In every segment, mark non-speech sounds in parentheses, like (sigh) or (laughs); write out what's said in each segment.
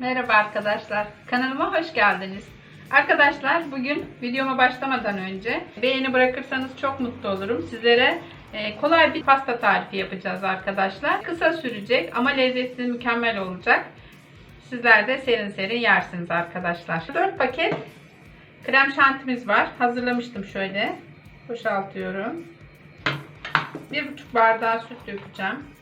Merhaba arkadaşlar. Kanalıma hoş geldiniz. Arkadaşlar bugün videoma başlamadan önce beğeni bırakırsanız çok mutlu olurum. Sizlere e, kolay bir pasta tarifi yapacağız arkadaşlar. Kısa sürecek ama lezzeti mükemmel olacak. Sizler de serin serin yersiniz arkadaşlar. 4 paket krem şantimiz var. Hazırlamıştım şöyle. Boşaltıyorum. 1,5 bardağı süt dökeceğim.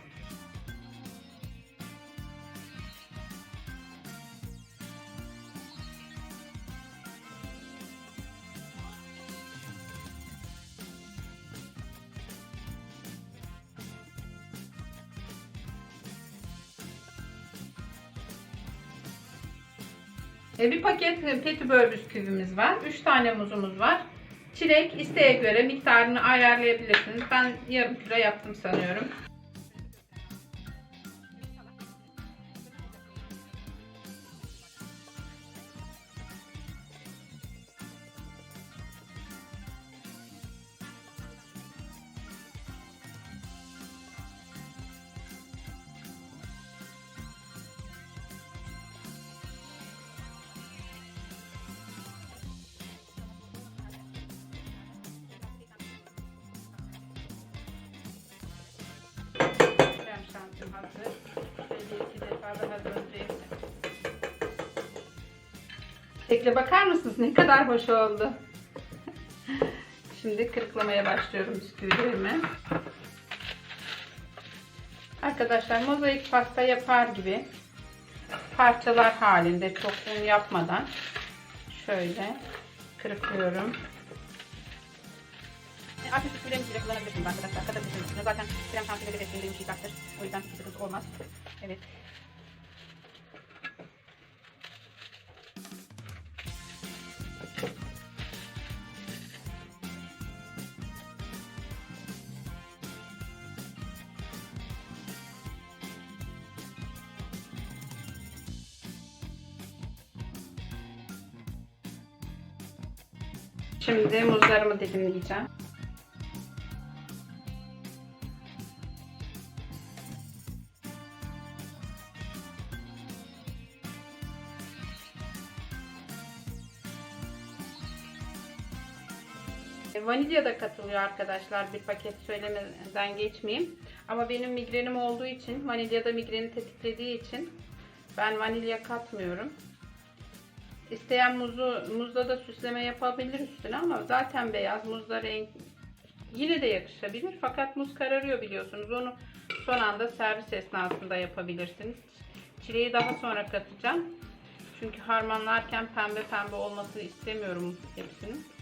Bir paket petibör bisküvimiz var. 3 tane muzumuz var. Çilek isteğe göre miktarını ayarlayabilirsiniz. Ben yarım kilo yaptım sanıyorum. Daha döndüreyim. Şekle bakar mısınız? Ne kadar hoş oldu. Şimdi kırıklamaya başlıyorum bisküvilerimi. Arkadaşlar mozaik pasta yapar gibi parçalar halinde çok un yapmadan şöyle kırıklıyorum. Artık bisküvilerimi bile kullanabilirsiniz arkadaşlar. Katabilirsiniz. Zaten krem şantiyle de beslediğim yumuşacaktır. O yüzden sıkıntı olmaz. Evet. Şimdi muzlarımı dilimleyeceğim. E, Vanilya da katılıyor arkadaşlar. Bir paket söylemeden geçmeyeyim. Ama benim migrenim olduğu için, vanilya da migreni tetiklediği için ben vanilya katmıyorum. İsteyen muzu, muzla da süsleme yapabilir üstüne ama zaten beyaz muzla renk yine de yakışabilir. Fakat muz kararıyor biliyorsunuz. Onu son anda servis esnasında yapabilirsiniz. Çileği daha sonra katacağım. Çünkü harmanlarken pembe pembe olmasını istemiyorum hepsinin.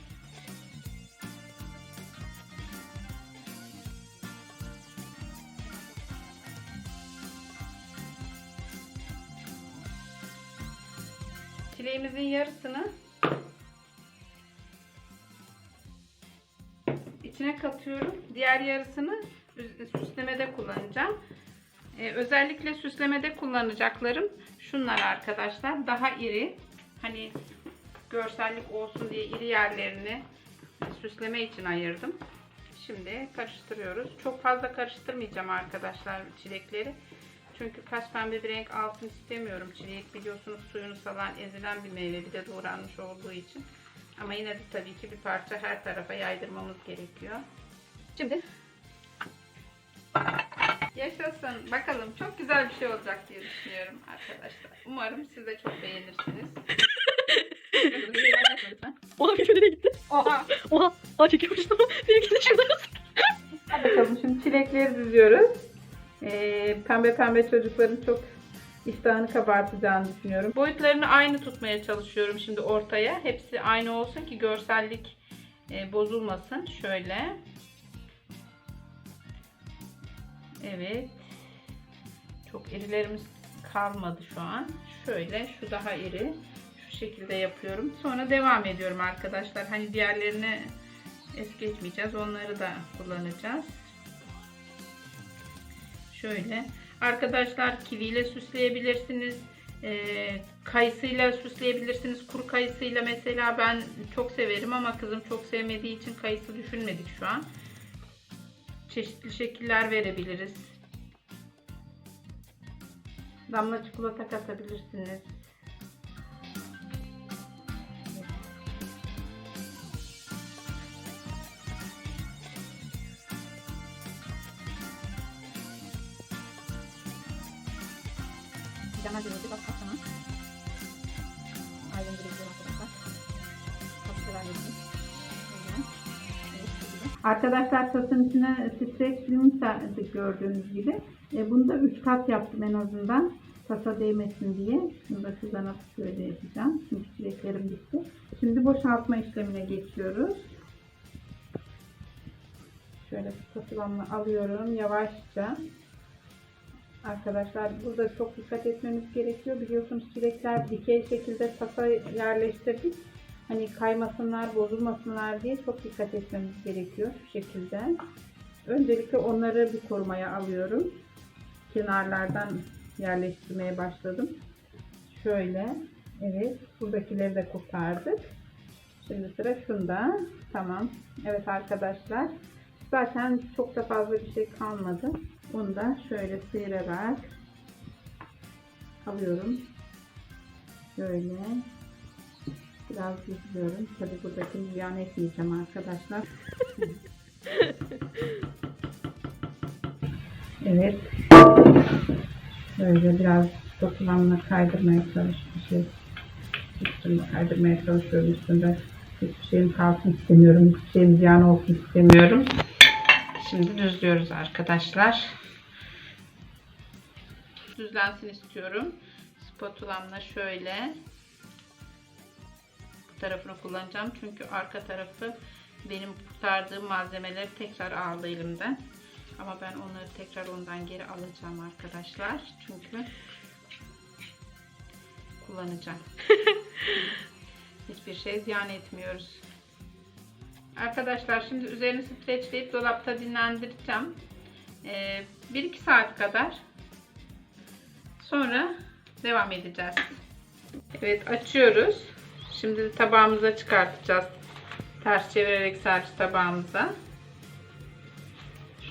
Çileğimizin yarısını içine katıyorum. Diğer yarısını süslemede kullanacağım. Ee, özellikle süslemede kullanacaklarım şunlar arkadaşlar. Daha iri. Hani görsellik olsun diye iri yerlerini süsleme için ayırdım. Şimdi karıştırıyoruz. Çok fazla karıştırmayacağım arkadaşlar çilekleri. Çünkü kaş pembe bir renk alsın istemiyorum. Çilek biliyorsunuz suyunu salan ezilen bir meyve bir de doğranmış olduğu için. Ama yine de tabii ki bir parça her tarafa yaydırmamız gerekiyor. Şimdi yaşasın. Bakalım çok güzel bir şey olacak diye düşünüyorum arkadaşlar. Umarım siz de çok beğenirsiniz. (laughs) Oha bir nereye gitti? Oha. Oha. Aa çekiyormuş. Benimki de şurada. Hadi bakalım şimdi çilekleri diziyoruz. Ee, pembe pembe çocukların çok iştahını kabartacağını düşünüyorum. Boyutlarını aynı tutmaya çalışıyorum şimdi ortaya. Hepsi aynı olsun ki görsellik e, bozulmasın. Şöyle. Evet. Çok irilerimiz kalmadı şu an. Şöyle şu daha iri. Şu şekilde yapıyorum. Sonra devam ediyorum arkadaşlar. Hani diğerlerini es geçmeyeceğiz. Onları da kullanacağız. Şöyle. Arkadaşlar kiviyle süsleyebilirsiniz. Ee, kayısıyla süsleyebilirsiniz. Kuru kayısıyla mesela ben çok severim ama kızım çok sevmediği için kayısı düşünmedik şu an. Çeşitli şekiller verebiliriz. damla çikolata katabilirsiniz. Ödül bak sana. Ailem gidebiliyor arkadaşlar. Arkadaşlar tasın içine streç film gördüğünüz gibi. E, bunu da 3 kat yaptım en azından. Tasa değmesin diye. Şunu da şuradan atıp böyle yapacağım. Çünkü çileklerim bitti. Şimdi boşaltma işlemine geçiyoruz. Şöyle spatulamla alıyorum yavaşça. Arkadaşlar burada çok dikkat etmemiz gerekiyor. Biliyorsunuz çilekler dikey şekilde tasa yerleştirdik. Hani kaymasınlar, bozulmasınlar diye çok dikkat etmemiz gerekiyor şu şekilde. Öncelikle onları bir korumaya alıyorum. Kenarlardan yerleştirmeye başladım. Şöyle. Evet. Buradakileri de kurtardık. Şimdi sıra şunda. Tamam. Evet arkadaşlar. Zaten çok da fazla bir şey kalmadı. Bunu da şöyle sıyırarak alıyorum. Böyle. Biraz yüzüyorum. Tabi buradakini ziyan etmeyeceğim arkadaşlar. (laughs) evet. Böyle biraz dokulanma kaydırmaya çalış bir şey. Üstünü kaydırmaya çalışıyorum üstünde. Hiçbir şeyim kalsın istemiyorum. Hiçbir şeyim ziyan olsun istemiyorum. Şimdi düzlüyoruz arkadaşlar. Düzlensin istiyorum. Spatulamla şöyle bu tarafını kullanacağım. Çünkü arka tarafı benim kurtardığım malzemeleri tekrar aldı elimden. Ama ben onları tekrar ondan geri alacağım arkadaşlar. Çünkü kullanacağım. (laughs) Hiçbir şey ziyan etmiyoruz. Arkadaşlar şimdi üzerini streçleyip dolapta dinlendireceğim. Ee, 1-2 saat kadar. Sonra devam edeceğiz. Evet açıyoruz. Şimdi tabağımıza çıkartacağız. Ters çevirerek servis tabağımıza.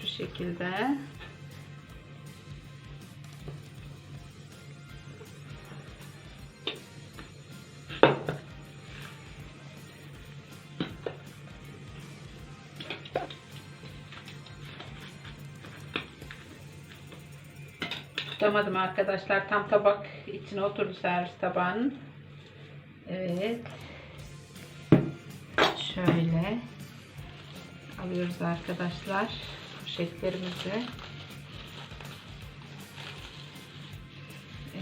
Şu şekilde. Tutamadım arkadaşlar. Tam tabak içine oturdu servis tabağının. Evet. Şöyle alıyoruz arkadaşlar poşetlerimizi.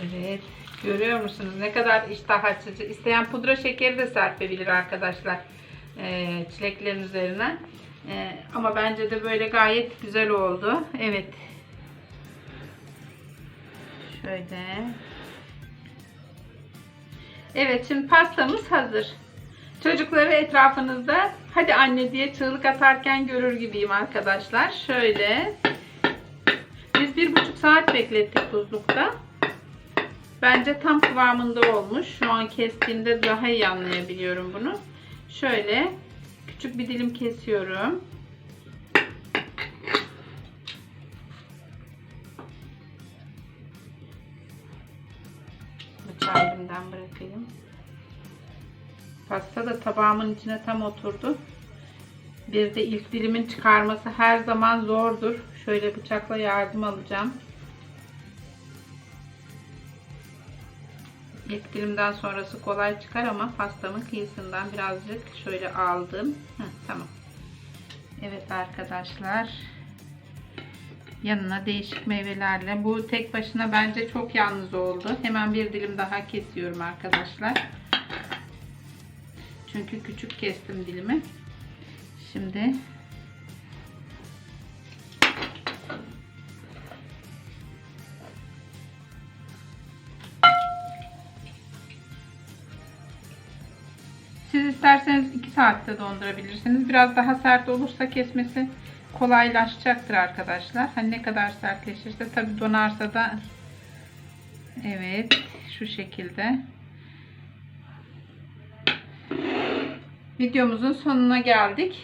Evet. Görüyor musunuz ne kadar iştah açıcı. İsteyen pudra şekeri de serpebilir arkadaşlar. Ee, çileklerin üzerine. Ee, ama bence de böyle gayet güzel oldu. Evet. Şöyle. Evet şimdi pastamız hazır. Çocukları etrafınızda hadi anne diye çığlık atarken görür gibiyim arkadaşlar. Şöyle. Biz bir buçuk saat beklettik buzlukta. Bence tam kıvamında olmuş. Şu an kestiğimde daha iyi anlayabiliyorum bunu. Şöyle küçük bir dilim kesiyorum. Elimden bırakayım. Pasta da tabağımın içine tam oturdu. Bir de ilk dilimin çıkarması her zaman zordur. Şöyle bıçakla yardım alacağım. İlk dilimden sonrası kolay çıkar ama pastamın kıyısından birazcık şöyle aldım. Heh, tamam. Evet arkadaşlar. Yanına değişik meyvelerle. Bu tek başına bence çok yalnız oldu. Hemen bir dilim daha kesiyorum arkadaşlar. Çünkü küçük kestim dilimi. Şimdi Siz isterseniz 2 saatte dondurabilirsiniz. Biraz daha sert olursa kesmesi kolaylaşacaktır arkadaşlar. Hani ne kadar sertleşirse tabi donarsa da evet şu şekilde videomuzun sonuna geldik.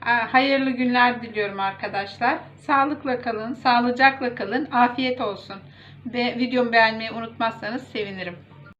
Hayırlı günler diliyorum arkadaşlar. Sağlıkla kalın, sağlıcakla kalın, afiyet olsun. Ve videomu beğenmeyi unutmazsanız sevinirim.